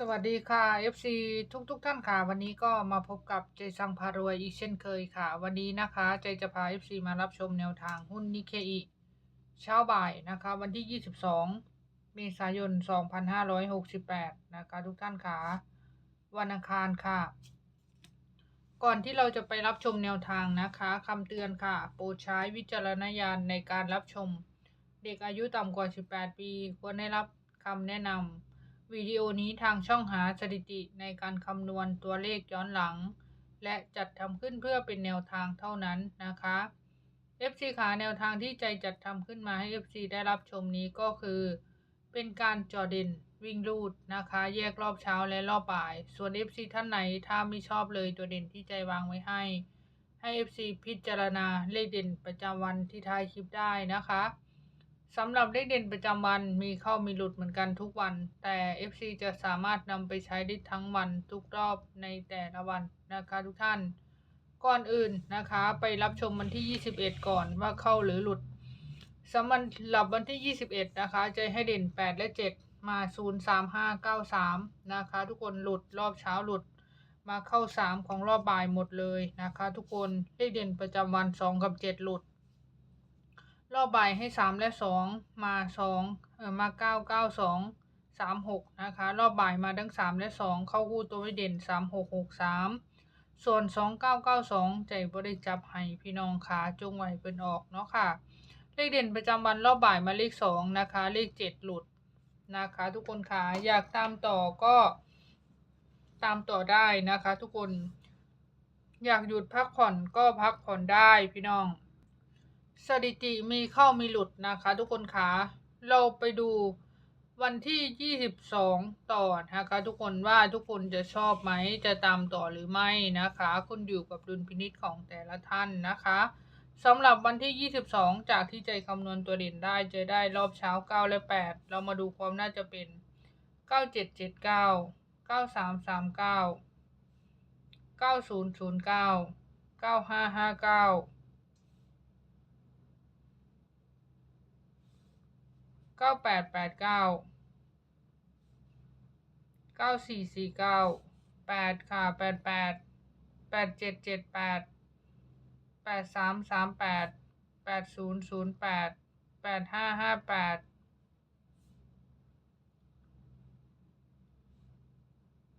สวัสดีค่ะ FC ทุกทุกๆท่านค่ะ วันนี้ก็มาพบกับเจสังพารวยอีกเช่นเคยค่ะ วันนี้นะคะเจจะพา FC มารับชมแนวทางหุ้นนิเคอิเช้าบ่ายนะคะ วันที่ 22 เมษายน 2568 นะคะ ทุกท่านค่ะ วันอังคารค่ะ ก่อนที่เราจะไปรับชมแนวทางนะคะคำเตือนค่ะ โปรดใช้วิจารณญาณในการรับชม เด็กอายุต่ำกว่า 18 ปี ควรได้รับคำแนะนำ วิดีโอนี้ทางช่องหาสถิติในการคำนวณตัวเลขย้อนหลัง และจัดทำขึ้นเพื่อเป็นแนวทางเท่านั้นนะคะ FC ขาแนวทางที่ใจจัดทำขึ้นมาให้ FC ได้รับชมนี้ก็คือ เป็นการจอเด่นวิ่งรูดนะคะ แยกรอบเช้าและรอบบ่าย ส่วน FC ท่านไหนถ้าไม่ชอบเลยตัวเด่นที่ใจวางไว้ให้ ให้ FC พิจารณาเลขเด่นประจำวันที่ท้ายคลิปได้นะคะ สำหรับเลขเด่นประจำวันมีเข้ามีหลุดเหมือนกันทุกวัน แต่ FC จะสามารถนำไปใช้ได้ทั้งวันทุกรอบในแต่ละวันนะคะทุกท่าน ก่อนอื่นนะคะไปรับชมวันที่ 21 ก่อนว่าเข้าหรือหลุดสำหรับวันที่ 21 นะคะจะให้เด่น 8 และ 7 มา 0 3 5 9 3 นะคะ ทุกคนหลุดรอบเช้าหลุดมาเข้า 3 ของรอบบ่ายหมดเลยนะคะ ทุกคนเลขเด่นประจำวัน 2 กับ 7 หลุด รอบใบให้3และ2มา2เออมา9 9 2 3 6นะคะ รอบบ่ายมาทั้ง3และ2เข้าคู่ตัวไม่เด่น3 6 6 3ส่วน2992ใจบริจับให้พี่น้องขาจงไว้เป็นออกเนาะค่ะ เลขเด่นประจำวันรอบบ่ายมาเลข2นะคะ เลข7หลุดนะคะ ทุกคนขาอยากตามต่อก็ตามต่อได้นะคะ ทุกคน อยากหยุดพักผ่อนก็พักผ่อนได้พี่น้อง สถิติมีเข้ามีหลุดนะคะ ทุกคนคะเราไปดูวันที่ 22 ต่อนะคะ ทุกคนว่าทุกคนจะชอบไหมจะตามต่อหรือไม่นะคะคุณอยู่กับดุลพินิจของแต่ละท่านนะคะสำหรับวันที่ 22 จากที่ใจคำนวณตัวเด่นได้จะได้รอบเช้า 9 และ 8 เรามาดูความน่าจะเป็น 9779 9339 9009 9559 ก้าแปดแปดเก้าเก้าสี่สี่เก้าแปดค่ะแปดแปดแปดเจ็ดเจ็ดแปดแปดสามสามแปดแปดศูนย์ศูนย์แปดแปดห้าห้าแปด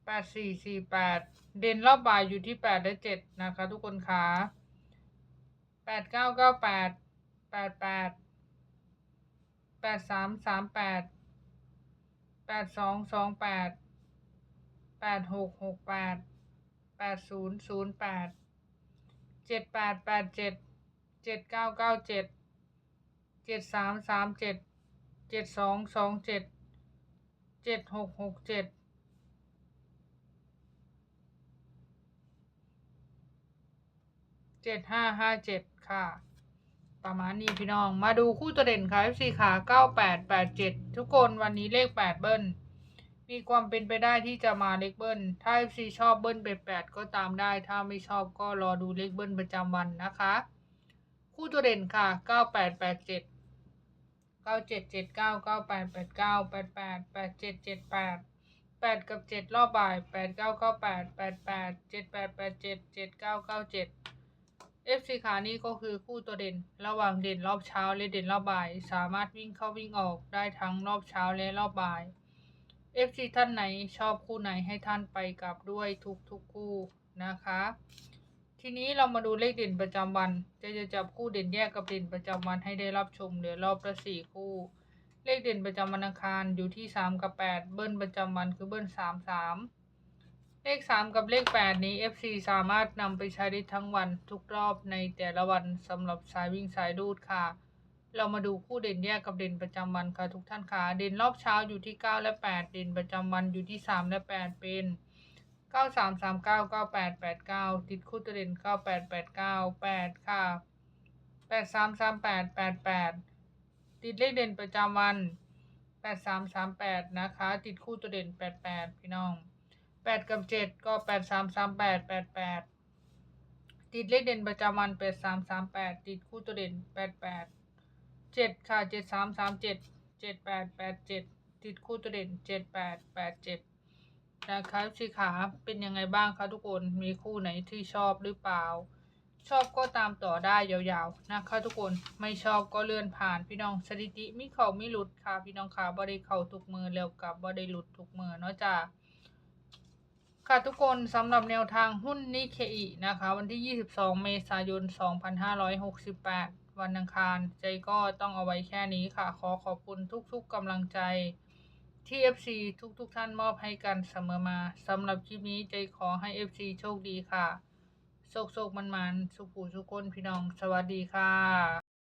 แปดสี่สี่แปดเด่นรอบบ่ายอยู่ที่แปดและเจ็ดนะคะทุกคนคะแปดเก้าเก้าแปดแปดแปด แปดสามสามแปดแปดสองสองแปดแปดหกหกแปดแปดศูนย์ศูนย์แปดเจ็ดแปดแปดเจ็ดเจ็ดเก้าเก้าเจ็ดเจ็ดสามสามเจ็ดเจ็ดสองสองเจ็ดเจ็ดหกหกเจ็ดเจ็ดห้าห้าเจ็ดค่ะ ประมาณนี้พี่น้อง มาดูคู่ตัวเด่นค่ะ FC ขา9887ทุกคนวันนี้เลข8เบิ้ลมีความเป็นไปได้ที่จะมาเลขเบิ้ลถ้า FC ชอบเบิ้ลเป็น8ก็ตามได้ ถ้าไม่ชอบก็รอดูเลขเบิ้ลประจำวันนะคะ คู่ตัวเด่นค่ะ9887 9779 9889 88 8778 8กับ7รอบบ่าย8998 88 7887 7997 FC ขานี่ก็คือคู่ตัวเด่น ระหว่างเด่นรอบเช้าและเด่นรอบบ่าย สามารถวิ่งเข้าวิ่งออกได้ทั้งรอบเช้าและรอบบ่าย FC ท่านไหนชอบคู่ไหนให้ท่านไปกลับด้วยทุกทุกๆคู่นะคะ ทีนี้เรามาดูเลขเด่นประจำวัน จะจะจับคู่เด่นแยกกับเด่นประจำวันให้ได้รับชมเหลือรอบละสี่คู่ เลขเด่นประจำวันอังคารอยู่ที่สามกับแปดเบิ้ลประจำวันคือเบิ้ลสามสาม เลข 3 กับเลข 8 นี้ FC สามารถนำไปใช้ได้ทั้งวันทุกรอบในแต่ละวันสำหรับสายวิ่งสายดูดค่ะ เรามาดูคู่เด่นแยกกับเด่นประจำวันค่ะทุกท่านค่ะ เด่นรอบเช้าอยู่ที่ 9 และ 8 เด่นประจำวันอยู่ที่ 3 และ 8 เป็น 9 3 3 9 9 8 8 9 ติดคู่ตัวเด่น 9 8 8 9 8 ค่ะ 8 3 3 8 8 8 ติดเลขเด่นประจำวัน 8 3 3 8 นะคะ ติดคู่ตัวเด่น 8 8 พี่น้อง แปดกับเจ็ดก็แปดสามสามแปดแปดแปดติดเลขเด่นประจำวันแปดสามสามแปดติดคู่ตัวเด่นแปดแปดเจ็ดค่ะเจ็ดสามสามเจ็ดเจ็ดแปดแปดเจ็ดติดคู่ตัวเด่นเจ็ดแปดแปดเจ็ดนะคะสิขาเป็นยังไงบ้างคะทุกคนมีคู่ไหนที่ชอบหรือเปล่า ชอบก็ตามต่อได้ยาวๆนะคะทุกคนไม่ชอบก็เลื่อนผ่านพี่น้องสถิติมิเขาไม่หลุดค่ะพี่น้องค่ะบ่ได้เข้าทุกมือแล้วกับบ่ได้หลุดทุกมือเนาะจ้า ค่ะทุกคนสำหรับแนวทางหุ้นนิเคอินะคะ วันที่ 22 เมษายน 2568 วันอังคาร ใจก็ต้องเอาไว้แค่นี้ค่ะ ขอขอบคุณทุกๆกำลังใจที่ FC ทุกๆท่านมอบให้กันเสมอมาสำหรับคลิปนี้ใจขอให้ FC โชคดีค่ะ โชคโชคมันมันๆสุขูสุขคนพี่น้อง สวัสดีค่ะ